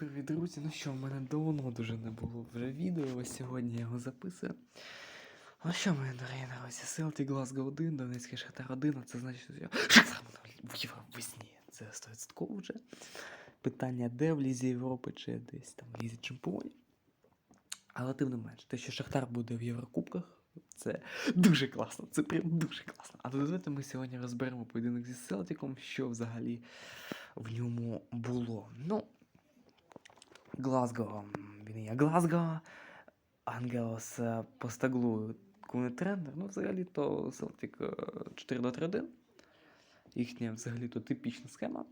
привіт, друзі! Ну що, в мене давно дуже не було вже відео, ось сьогодні я його записую. Ну що, мої дорогі друзі, Селті Глазго 1, Донецький Шахтар 1, а це значить, що я Шахтар в Євровесні. Це 100% вже. Питання, де в Лізі Європи чи десь там в Лізі Чемпіонів. Але тим не менш, те, що Шахтар буде в Єврокубках, це дуже класно, це прям дуже класно. А давайте ми сьогодні розберемо поєдинок зі Селтіком, що взагалі в ньому було. Ну, Глазго, він є Глазго, Ангелос е, Постаглу головний тренер. Ну, взагалі-то Селтик 4-3-1. Їхня взагалі-то типічна схема.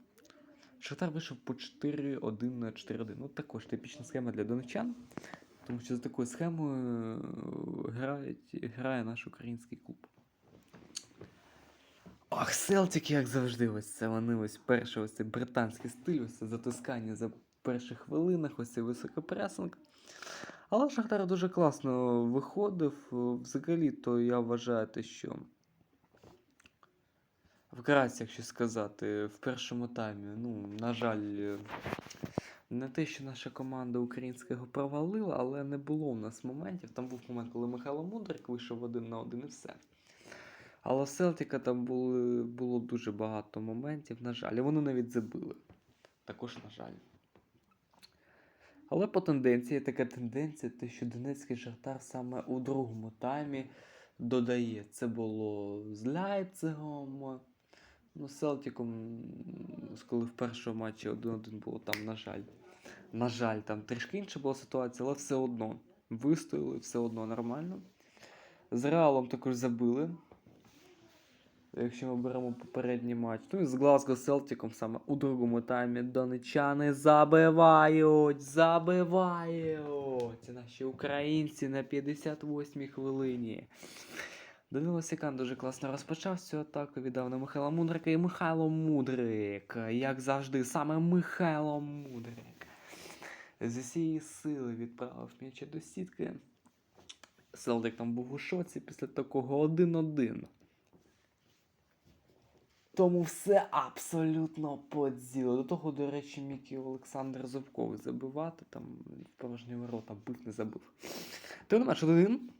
Шахтар вийшов по 4-1 на 4-1. Ну, також типічна схема для донечан. Тому що за такою схемою е, грають, грає наш український клуб. Ох, Селтик, як завжди, ось це вони ось перший ось цей британський стиль, ось це затискання за перших хвилинах, ось цей високопресинг. Але Шахтар дуже класно виходив. Взагалі, то я вважаю, те, що вкратце, якщо сказати, в першому таймі, ну, на жаль, не те, що наша команда українська його провалила, але не було у нас моментів. Там був момент, коли Михайло Мудрик вийшов один на один і все. Але в Селтіка там були, було дуже багато моментів, на жаль. І вони навіть забили. Також, на жаль. Але по тенденції така тенденція, те, що Донецький Шахтар саме у другому таймі додає. Це було з Ляйпцигом. Ну, з Селтіком, коли в першому матчі 1-1 було там, на жаль. На жаль, там трішки інша була ситуація, але все одно вистояли, все одно нормально. З Реалом також забили. Якщо ми беремо попередній матч. Ну і з Глазго Селтіком саме у другому таймі донечани забивають, забивають. Наші українці на 58-й хвилині. Данило Сікан дуже класно розпочав цю атаку, віддав на Михайла Мудрика і Михайло Мудрик. Як завжди, саме Михайло Мудрик. З усієї сили відправив м'яча до сітки. Селтик там був у шоці після такого 1-1. Тому все абсолютно подзіло. До того, до речі, міг і Олександр Зубковий забивати, там порожні ворота бив, не забив. Не менш, один.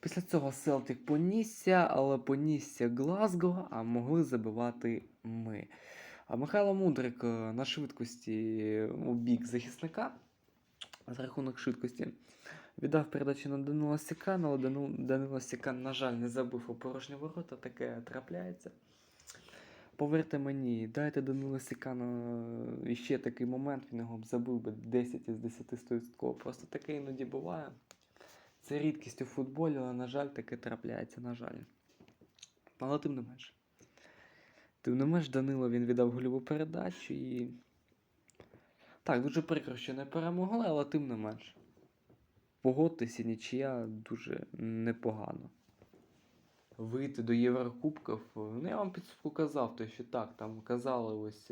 Після цього Селтик понісся, але понісся Глазго, а могли забивати ми. А Михайло Мудрик е, на швидкості у бік захисника за рахунок швидкості віддав передачу на Данила Сікана, але Данил- Данило Сікан, на жаль, не забив у порожні ворота, таке трапляється. Повірте мені, дайте Данилу Сікану е, іще такий момент, він його б забив би 10 із 10 100%. Просто таке іноді буває. Це рідкість у футболі, але, на жаль, таке трапляється, на жаль. Але тим не менш. Тим не менш, Данило він віддав гольову передачу і. Так, дуже прикро, що не перемогли, але тим не менш. Погодьтеся, нічия дуже непогано. Вийти до Єврокубків. Ну, я вам підсумку казав, то, що так, там казали ось,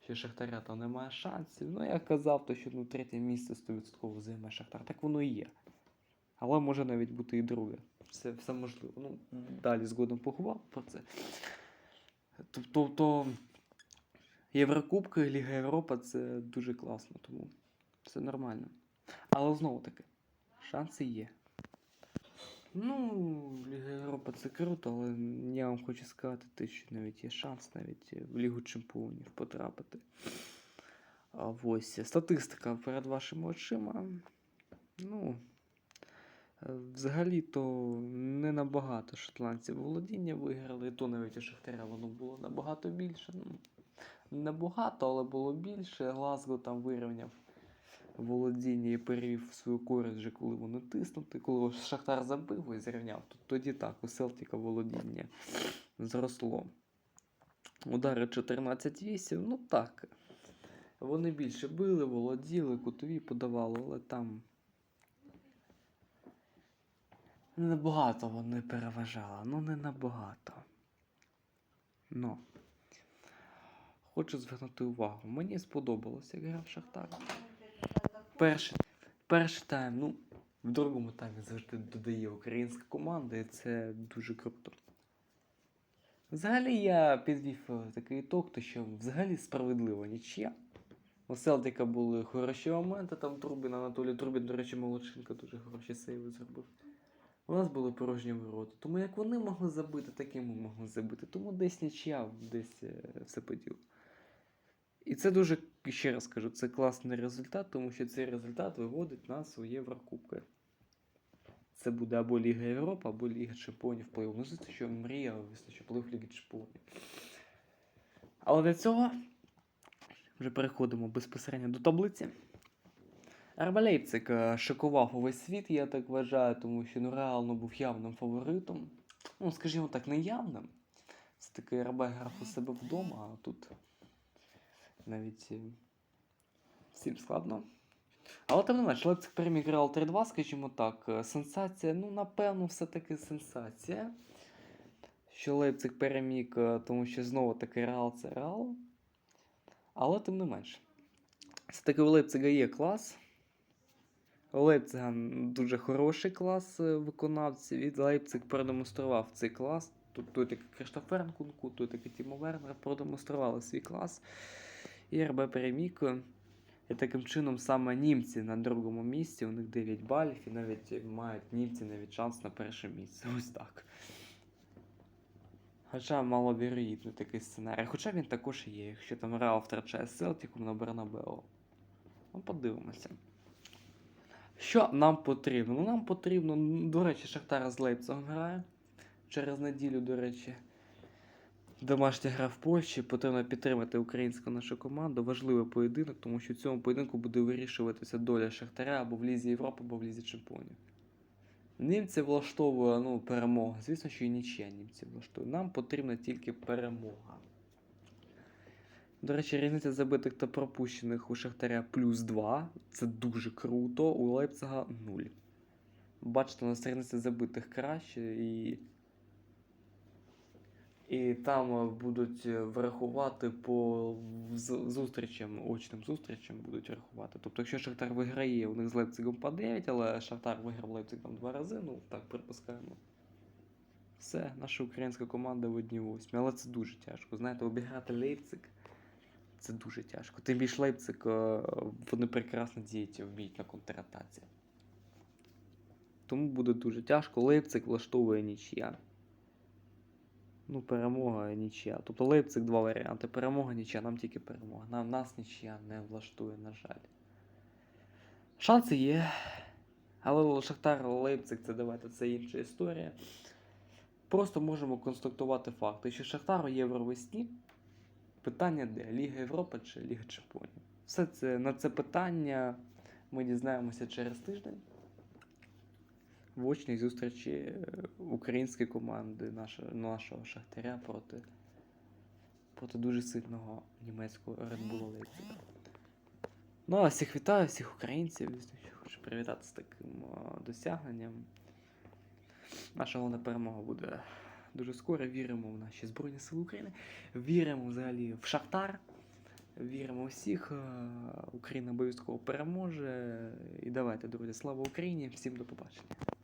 що Шахтаря там немає шансів. Ну, я казав, то, що ну, третє місце 100% займе Шахтар. Так воно і є. Але може навіть бути і друге. Все, все можливо. Ну, далі згодом поговоримо про це. Тобто, то Єврокубки, Ліга Європа це дуже класно, тому все нормально. Але знову таки, шанси є. Ну, Ліга Європа це круто, але я вам хочу сказати, те, що навіть є шанс навіть в Лігу Чемпіонів потрапити. А ось статистика перед вашими очима. Ну, е, взагалі-то не набагато шотландців володіння виграли, і то навіть у Шахтаря воно було набагато більше. Ну, небагато, але було більше. Глазго там вирівняв володіння і перевів в свою користь, вже коли вони тиснути. Коли Шахтар забив і зрівняв, то тоді так, у Селтіка володіння зросло. Удари 14-8, ну так. Вони більше били, володіли, кутові подавали, але там. Не набагато вони переважали, ну не набагато. Ну. Хочу звернути увагу. Мені сподобалося, як грав Шахтар. Перший, перший тайм, ну, в другому таймі завжди додає українська команда, і це дуже круто. Взагалі я підвів е, такий ітог, то що взагалі справедлива нічия. У Селтика були хороші моменти, там Трубін, Анатолій Трубін, до речі, молодчинка дуже хороші сейви зробив. У нас були порожні ворота. Тому як вони могли забити, так і ми могли забити. Тому десь нічия, десь е, все по ділу. І це дуже, ще раз кажу, це класний результат, тому що цей результат виводить нас у Єврокубки. Це буде або Ліга Європи, або Ліга Чемпіонів плей-офф. Ну, звісно, що мрія, звісно, що плей Ліги Чемпіонів. Але для цього вже переходимо безпосередньо до таблиці. РБ Лейпциг е, шокував увесь світ, я так вважаю, тому що ну, реально був явним фаворитом. Ну, скажімо так, не явним. Все-таки РБ грав у себе вдома, а тут навіть е, всім складно. Але тим не менш, Лейпциг переміг Реал 3-2, скажімо так. Е, Сенсація, ну, напевно, все-таки сенсація. Що Лейпциг переміг, тому що знову таки Реал це Реал. Але тим не менш. Все-таки у Лейпцига є клас. У Лейпцига дуже хороший клас е, виконавців. І Лейпциг продемонстрував цей клас. Тут той такий Криштофер Нкунку, той такий Тімо Вернер продемонстрували свій клас. І РБ переміг. І таким чином саме німці на другому місці, у них 9 балів, і навіть мають німці навіть шанс на перше місце. Ось так. Хоча маловірогідний такий сценарій. Хоча він також є, якщо там Реал втрачає Селтіком на Бернабео. Ну, подивимося. Що нам потрібно? Ну, нам потрібно, до речі, Шахтар з Лейпцигом грає. Через неділю, до речі, домашня гра в Польщі. Потрібно підтримати українську нашу команду. Важливий поєдинок, тому що в цьому поєдинку буде вирішуватися доля Шахтаря або в Лізі Європи, або в Лізі Чемпіонів. Німці влаштовує ну, перемога. Звісно, що і нічия німці влаштовує. Нам потрібна тільки перемога. До речі, різниця забитих та пропущених у Шахтаря плюс 2. Це дуже круто. У Лейпцига 0. Бачите, у нас різниця забитих краще і. І там е, будуть е, врахувати по зустрічам, очним зустрічам будуть рахувати. Тобто, якщо Шахтар виграє, у них з Лейпцигом по 9, але Шахтар виграв Лейпциг там два рази, ну так припускаємо. Все, наша українська команда в одній восьмі. Але це дуже тяжко. Знаєте, обіграти Лейпциг це дуже тяжко. Тим більше Лейпциг, е, вони прекрасно діють, вміють на контратаці. Тому буде дуже тяжко. Лейпциг влаштовує нічия. Ну, перемога і нічия. Тобто Лейпциг два варіанти. Перемога, нічия, нам тільки перемога. Нам, нас нічия не влаштує, на жаль. Шанси є. Але Шахтар Лейпциг це давайте це інша історія. Просто можемо констатувати факти, що Шахтар у Євровесні питання де? Ліга Європи чи Ліга Чемпіонів? Все це на це питання ми дізнаємося через тиждень в очній зустрічі е, української команди нашого, нашого Шахтаря проти, проти дуже сильного німецького Red Bull Leipzig. Ну, а всіх вітаю, всіх українців. Хочу привітати з таким а, досягненням. Наша головна перемога буде дуже скоро. Віримо в наші Збройні Сили України. Віримо взагалі в Шахтар. Віримо всіх. е, Україна обов'язково переможе. І давайте, друзі, слава Україні! Всім до побачення.